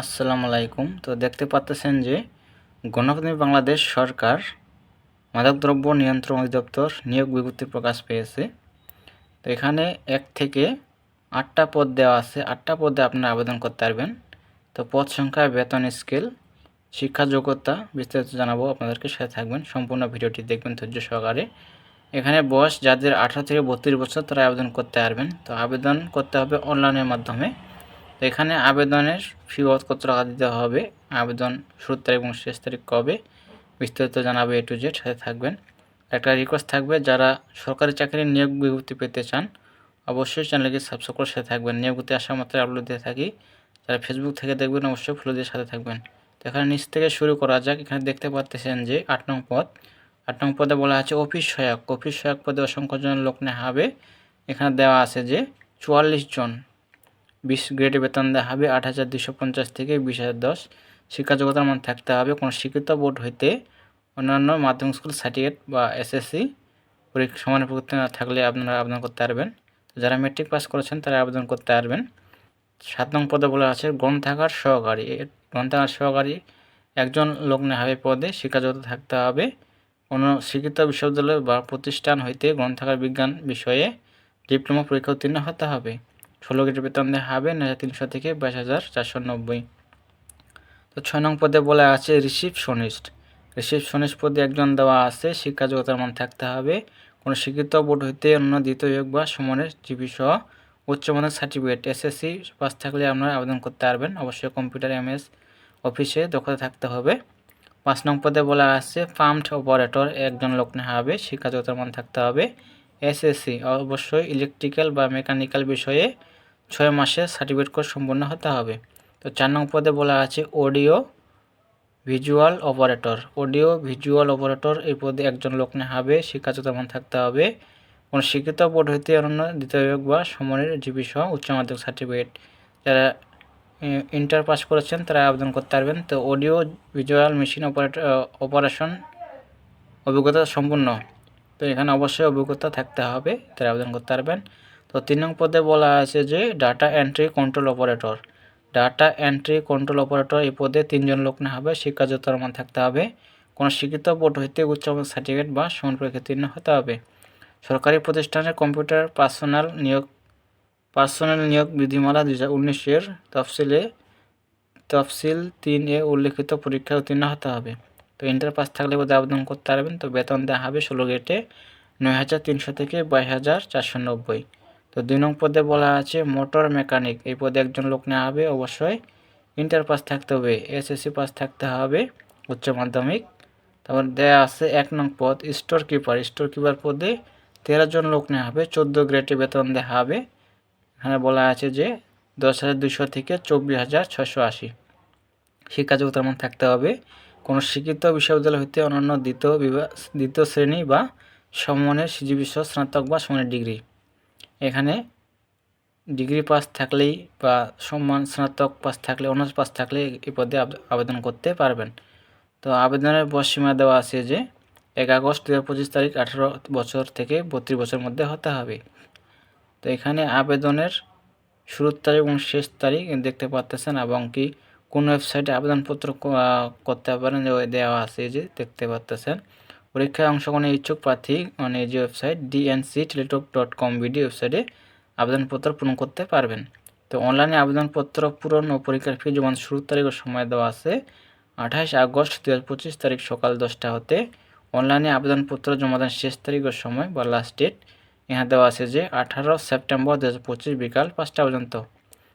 আসসালামু আলাইকুম। তো দেখতে পাচ্ছেন যে গণপ্রজাতন্ত্রী বাংলাদেশ সরকার মাদকদ্রব্য নিয়ন্ত্রণ অধিদপ্তর নিয়োগ বিজ্ঞপ্তি প্রকাশ পেয়েছে। তো এখানে এক থেকে আটটা পদ দেওয়া আছে। আটটা পদে আপনারা আবেদন করতে পারবেন। তো পদ সংখ্যা, বেতন স্কেল, শিক্ষা যোগ্যতা বিস্তারিত জানাব আপনাদেরকে, সাথে থাকবেন। সম্পূর্ণ ভিডিওটি দেখবেন ধৈর্য সহকারে। এখানে বয়স যাদের আঠারো থেকে বত্রিশ বছর তারা আবেদন করতে পারবেন। তো আবেদন করতে হবে অনলাইনের মাধ্যমে। এখানে আবেদনের ফি কত টাকা দিতে হবে। আবেদন শুরুর তারিখ এবং শেষ তারিখ কবে? বিস্তারিত জানাবে এ টু জেড সাথে থাকবেন। একটা রিকোয়েস্ট থাকবে, যারা সরকারি চাকরির নিয়োগ বিজ্ঞপ্তি পেতে চান, অবশ্যই চ্যানেলকে সাবস্ক্রাইব করে সাথে থাকবেন। নিয়োগ বিজ্ঞপ্তি আসা মাত্র আপলোড দিয়ে থাকি। যারা ফেসবুক থেকে দেখবেন, অবশ্যই ফলো দিয়ে সাথে থাকবেন। তো এখানে নিচ থেকে শুরু করা যাক। এখানে দেখতে পাচ্ছেন যে আট নং পদ। আট নং পদে বলা আছে, অফিস সহায়ক। অফিস সহায়ক পদে অসংখ্য জন লোক নেওয়া হবে। এখানে দেওয়া আছে যে চুয়াল্লিশ জন বিশ গ্রেডে বেতন দেওয়া হবে আট হাজার দুশো পঞ্চাশ থেকে বিশ হাজার দশ। শিক্ষা যোগ্যতার মান থাকতে হবে কোনো স্বীকৃত বোর্ড হইতে অন্যান্য মাধ্যমিক স্কুল সার্টিফিকেট বা এসএসসি পরীক্ষা সমান পরীক্ষা না থাকলে আপনারা আবেদন করতে পারবেন। যারা মেট্রিক পাস করেছেন তারা আবেদন করতে পারবেন। সাত নং পদে বলা আছে, গ্রন্থাগার সহকারী। গ্রন্থাগার সহকারী একজন লোক নেওয়া হবে পদে। শিক্ষা যোগ্যতা থাকতে হবে কোনো স্বীকৃত বিশ্ববিদ্যালয় বা প্রতিষ্ঠান হইতে গ্রন্থাগার বিজ্ঞান বিষয়ে ডিপ্লোমা পরীক্ষা উত্তীর্ণ হতে হবে। ষোলো গ্রেড বেতন দেওয়া হবে নয় হাজার তিনশো থেকে বাইশ হাজার চারশো নব্বই। তো ছয় নং পদে বলা আছে রিসিপশনিস্ট। রিসিপশনিস্ট পদে একজন দেওয়া আছে শিক্ষা যোগ্যতার মান থাকতে হবে। কোনো শিক্ষিত বোর্ড হইতে অন্য দ্বিতীয় যোগ বা সমানের জিপি সহ উচ্চমানের সার্টিফিকেট, এসএসসি পাস থাকলে আপনারা আবেদন করতে পারবেন। অবশ্যই কম্পিউটার এমএস অফিসে দক্ষতা থাকতে হবে। পাঁচ নং পদে বলা আছে পাম্পড অপারেটর একজন লোক নেওয়া হবে শিক্ষা যোগ্যতার মান থাকতে হবে। এসএসসি, অবশ্যই ইলেকট্রিক্যাল বা মেকানিক্যাল বিষয়ে ছয় মাসে সার্টিফিকেট কোর্স সম্পূর্ণ হতে হবে। তো চার নং পদে বলা আছে audio visual operator. Audio visual operator এই পদে একজন লোক নেওয়া হবে শিক্ষাযোগ্যতা মান থাকতে হবে। কোনো শিক্ষিত বোর্ড হইতে অন্য দ্বিতীয় বিভাগ বা সমনের জিপি সহ উচ্চ মাধ্যমিক সার্টিফিকেট। যারা ইন্টার পাস করেছেন তারা আবেদন করতে পারবেন। তো audio visual machine operator operation অভিজ্ঞতা সম্পূর্ণ তো এখানে অবশ্যই অভিজ্ঞতা থাকতে হবে, তারা আবেদন করতে পারবেন। তো তিন নং পদে বলা আছে যে data entry control operator data entry control operator এই পদে তিনজন লোক না হবে শিক্ষাযোগ্যতার মান থাকতে হবে। কোনো শিক্ষিত বোর্ড হইতে উচ্চ সার্টিফিকেট বা সমান পরীক্ষা উত্তীর্ণ হতে হবে। সরকারি প্রতিষ্ঠানে কম্পিউটার পার্সোনাল নিয়োগ পার্সোনাল নিয়োগ বিধিমালা দু হাজার উনিশের তফসিলে তফসিল তিন এ উল্লেখিত পরীক্ষা উত্তীর্ণ হতে হবে। তো ইন্টার পাস থাকলে বোধহয় আবেদন করতে পারবেন। তো বেতন দেওয়া হবে ষোলো গেটে নয় হাজার তিনশো থেকে বাইশ হাজার চারশো নব্বই। তো দুই নং পদে বলা আছে মোটর মেকানিক। এই পদে একজন লোক নেওয়া হবে, অবশ্যই ইন্টার পাস থাকতে হবে, এসএসসি পাস থাকতে হবে, উচ্চ মাধ্যমিক। তারপর দেয়া আছে এক নং পদ স্টোর কিপার স্টোর কিপার পদে তেরো জন লোক নেওয়া হবে, চোদ্দ গ্রেডে বেতন দেওয়া হবে। এখানে বলা আছে যে দশ হাজার দুশো থেকে চব্বিশ হাজার ছশো আশি। শিক্ষা যোগ্যতার মান থাকতে হবে। কোনো শিক্ষিত বিশ্ববিদ্যালয় হইতে অন্যান্য দ্বিতীয় দ্বিতীয় শ্রেণি বা সমমানের সিজিবি সহ স্নাতক বা সমানের ডিগ্রি। এখানে ডিগ্রি পাস থাকলেই বা সম্মান স্নাতক পাস থাকলে অনার্স পাস থাকলে এই পদে আবেদন করতে পারবেন। তো আবেদনের বয়স সীমা দেওয়া আছে যে এক আগস্ট দু হাজার পঁচিশ তারিখ আঠারো বছর থেকে বত্রিশ বছরের মধ্যে হতে হবে। তো এখানে আবেদনের শুরুর তারিখ এবং শেষ তারিখ দেখতে পাচ্তেছেন এবং কি কোন ওয়েবসাইটে আবেদনপত্র করতে পারেন, দেওয়া আছে যে দেখতে পাচ্তেছেন পরীক্ষায় অংশগ্রহণের ইচ্ছুক প্রার্থী মানে যে website DNC Teletalk dot com BD ওয়েবসাইটে আবেদনপত্র পূরণ করতে পারবেন। তো অনলাইনে আবেদনপত্র পূরণ ও পরীক্ষার ফি জমা শুরুর তারিখ ও সময় দেওয়া আছে আঠাশ আগস্ট দু পঁচিশ তারিখ সকাল দশটা হতে। অনলাইনে আবেদনপত্র জমা দেন শেষ তারিখ ও সময় বা লাস্ট ডেট এখানে দেওয়া আছে যে আঠারো সেপ্টেম্বর দু পঁচিশ বিকাল পাঁচটা পর্যন্ত।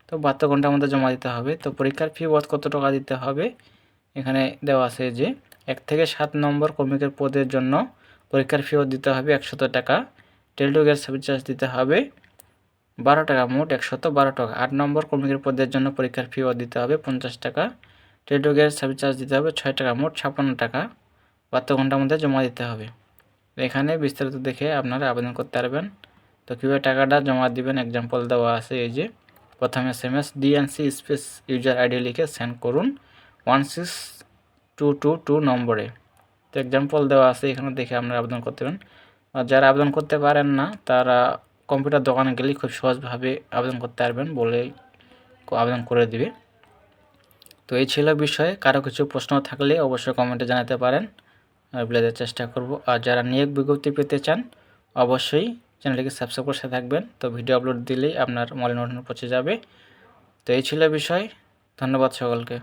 তো বাহাত্তর ঘণ্টার মধ্যে জমা দিতে হবে। তো পরীক্ষার ফি বধ কত টাকা দিতে হবে? এখানে দেওয়া আছে যে এক থেকে সাত নম্বর কর্মিকের পদের জন্য পরীক্ষার ফিও দিতে হবে একশত টাকা। টেলিটকের সার্ভিস চার্জ দিতে হবে বারো টাকা, মোট একশত বারো টাকা। আট নম্বর কর্মিকের পদের জন্য পরীক্ষার ফিও দিতে হবে পঞ্চাশ টাকা। টেলিটকের সার্ভিস চার্জ দিতে হবে ছয় টাকা, মোট ছাপ্পান্ন টাকা। বাহাত্তর ঘণ্টার মধ্যে জমা দিতে হবে। এখানে বিস্তারিত দেখে আপনারা আবেদন করতে পারবেন। তো কীভাবে টাকাটা জমা দিবেন? এক্সাম্পল দেওয়া আছে এই যে, প্রথমে S M S DNC space user ID লিখে সেন্ড করুন। One six two two two নম্বরে। তো এক্সাম্পল দেওয়া আছে, এখানে দেখে আপনারা আবেদন করতে পারেন। আর যারা আবেদন করতে পারেন না, তারা কম্পিউটার দোকানে গেলেই খুব সহজভাবে আবেদন করতে পারবেন বলে আবেদন করে দিবে। তো এই ছিল বিষয়ে। কারও কিছু প্রশ্ন থাকলে অবশ্যই কমেন্টে জানাতে পারেন। আর দেওয়ার চেষ্টা করব। আর যারা নিয়োগ বিজ্ঞপ্তি পেতে চান, অবশ্যই চ্যানেলটিকে সাবস্ক্রাইব করে থাকবেন। তো ভিডিও আপলোড দিলেই আপনার নোটিফিকেশন পৌঁছে যাবে। তো এই ছিল বিষয়। ধন্যবাদ সকলকে।